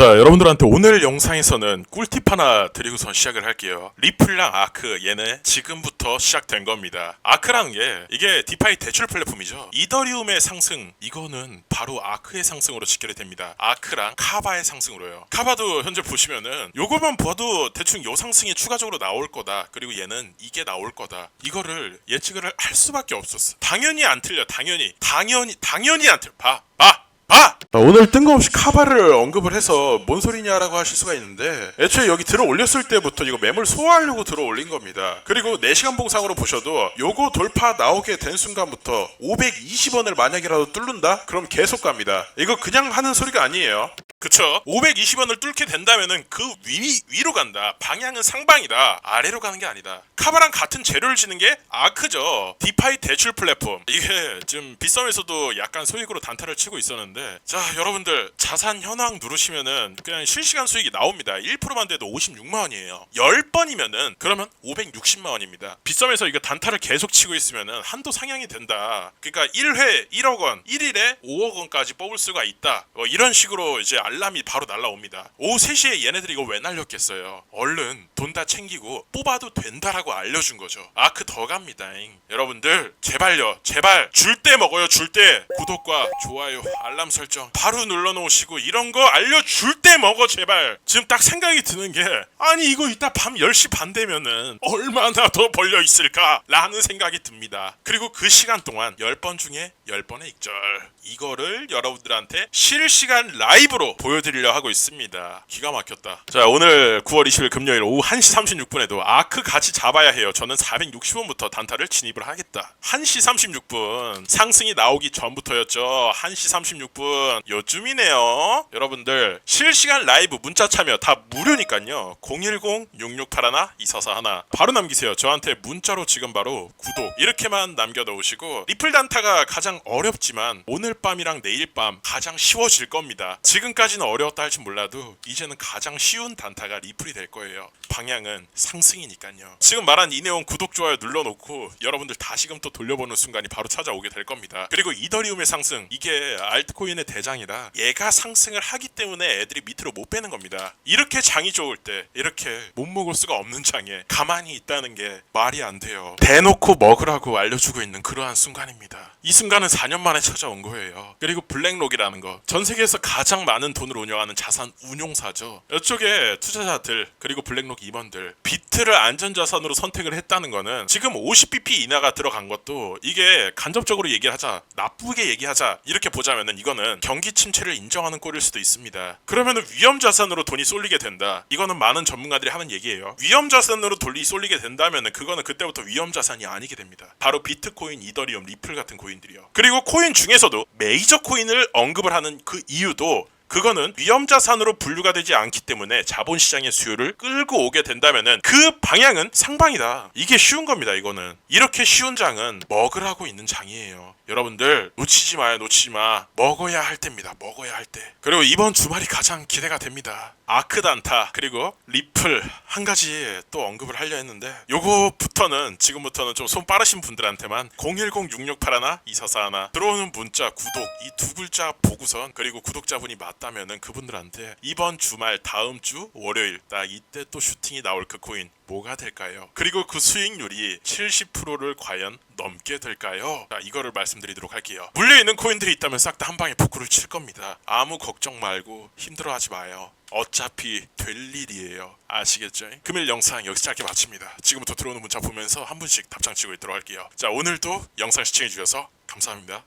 자, 여러분들한테 오늘 영상에서는 꿀팁 하나 드리고선 시작을 할게요. 리플랑 아크 얘네 지금부터 시작된 겁니다. 아크랑 게 이게 디파이 대출 플랫폼이죠. 이더리움의 상승 이거는 바로 아크의 상승으로 직결이 됩니다. 아크랑 카바의 상승으로요. 카바도 현재 보시면은 요거만 봐도 대충 요 상승이 추가적으로 나올 거다. 그리고 얘는 이게 나올 거다. 이거를 예측을 할 수밖에 없었어. 당연히 안 틀려. 당연히 당연히 당연히 안 틀려. 봐. 봐. 아! 오늘 뜬금없이 카바를 언급을 해서 뭔 소리냐라고 하실 수가 있는데 애초에 여기 들어 올렸을 때부터 이거 매물 소화하려고 들어 올린 겁니다. 그리고 4시간 봉상으로 보셔도 요거 돌파 나오게 된 순간부터 520원을 만약이라도 뚫는다? 그럼 계속 갑니다. 이거 그냥 하는 소리가 아니에요. 그쵸? 520원을 뚫게 된다면은 그 위, 위로 간다. 방향은 상방이다. 아래로 가는 게 아니다. 카바랑 같은 재료를 지는 게 아크죠. 디파이 대출 플랫폼. 이게 지금 빗썸에서도 약간 소액으로 단타를 치고 있었는데 자 여러분들 자산 현황 누르시면은 그냥 실시간 수익이 나옵니다. 1%만 돼도 56만 원이에요. 10번이면은 그러면 560만 원입니다. 빗썸에서 이거 단타를 계속 치고 있으면은 한도 상향이 된다. 그러니까 1회 1억 원, 1일에 5억 원까지 뽑을 수가 있다. 뭐 이런 식으로 이제 알람이 바로 날라옵니다. 오후 3시에 얘네들이 이거 왜 날렸겠어요? 얼른 돈 다 챙기고 뽑아도 된다라고 알려준 거죠. 아크 더 갑니다 잉. 여러분들 제발요, 제발 줄 때 먹어요, 줄 때. 구독과 좋아요, 알람 설정 바로 눌러놓으시고 이런 거 알려줄 때 먹어 제발. 지금 딱 생각이 드는 게 아니 이거 이따 밤 10시 반 되면은 얼마나 더 벌려 있을까라는 생각이 듭니다. 그리고 그 시간 동안 10번 중에 10번의 익절 이거를 여러분들한테 실시간 라이브로 보여드리려 하고 있습니다. 기가 막혔다. 자 오늘 9월 20일 금요일 오후 1시 36분에도 아크 같이 잡아야 해요. 저는 460원부터 단타를 진입을 하겠다. 1시 36분 상승이 나오기 전부터였죠. 1시 36분 요쯤이네요. 여러분들 실시간 라이브 문자 참여 다 무료니까요. 010-6681-2441 바로 남기세요. 저한테 문자로 지금 바로 구독 이렇게만 남겨놓으시고 리플 단타가 가장 어렵지만 오늘 밤이랑 내일 밤 가장 쉬워질 겁니다. 지금까지는 어려웠다 할지 몰라도 이제는 가장 쉬운 단타가 리플이 될 거예요. 방향은 상승이니까요. 지금 말한 이 내용 구독 좋아요 눌러놓고 여러분들 다시금 또 돌려보는 순간이 바로 찾아오게 될 겁니다. 그리고 이더리움의 상승 이게 알트코인의 대장이라 얘가 상승을 하기 때문에 애들이 밑으로 못 빼는 겁니다. 이렇게 장이 좋을 때 이렇게 못 먹을 수가 없는 장에 가만히 있다는 게 말이 안 돼요. 대놓고 먹으라고 알려주고 있는 그러한 순간입니다. 이 순간은 4년 만에 찾아온 거예요. 그리고 블랙록이라는 거. 전 세계에서 가장 많은 돈을 운영하는 자산 운용사죠. 이쪽에 투자자들 그리고 블랙록 임원들 비트를 안전자산으로 선택을 했다는 거는 지금 50bp 인하가 들어간 것도 이게 간접적으로 얘기를 하자 나쁘게 얘기하자 이렇게 보자면은 이거는 경기 침체를 인정하는 꼴일 수도 있습니다. 그러면은 위험 자산으로 돈이 쏠리게 된다. 이거는 많은 전문가들이 하는 얘기예요. 위험 자산으로 돈이 쏠리게 된다면은 그거는 그때부터 위험 자산이 아니게 됩니다. 바로 비트코인, 이더리움, 리플 같은 코인들이요. 그리고 코인 중에서도 메이저 코인을 언급을 하는 그 이유도 그거는 위험 자산으로 분류가 되지 않기 때문에 자본시장의 수요를 끌고 오게 된다면은 그 방향은 상방이다. 이게 쉬운 겁니다. 이거는 이렇게 쉬운 장은 먹으라고 있는 장이에요. 여러분들 놓치지 마요. 놓치지 마. 먹어야 할 때입니다. 먹어야 할 때. 그리고 이번 주말이 가장 기대가 됩니다. 아크단타 그리고 리플 한 가지 또 언급을 하려 했는데 요거부터는 지금부터는 좀 손 빠르신 분들한테만 010-6681-2441 들어오는 문자 구독 이 두 글자 보고선 그리고 구독자분이 맞 다면은 그분들한테 이번 주말 다음 주 월요일 딱 이때 또 슈팅이 나올 그 코인 뭐가 될까요? 그리고 그 수익률이 70%를 과연 넘게 될까요? 자, 이거를 말씀드리도록 할게요. 물려있는 코인들이 있다면 싹 다 한 방에 포크를 칠 겁니다. 아무 걱정 말고 힘들어하지 마요. 어차피 될 일이에요. 아시겠죠? 금일 영상 여기서 짧게 마칩니다. 지금부터 들어오는 문자 보면서 한 분씩 답장 치고 있도록 할게요. 자, 오늘도 영상 시청해주셔서 감사합니다.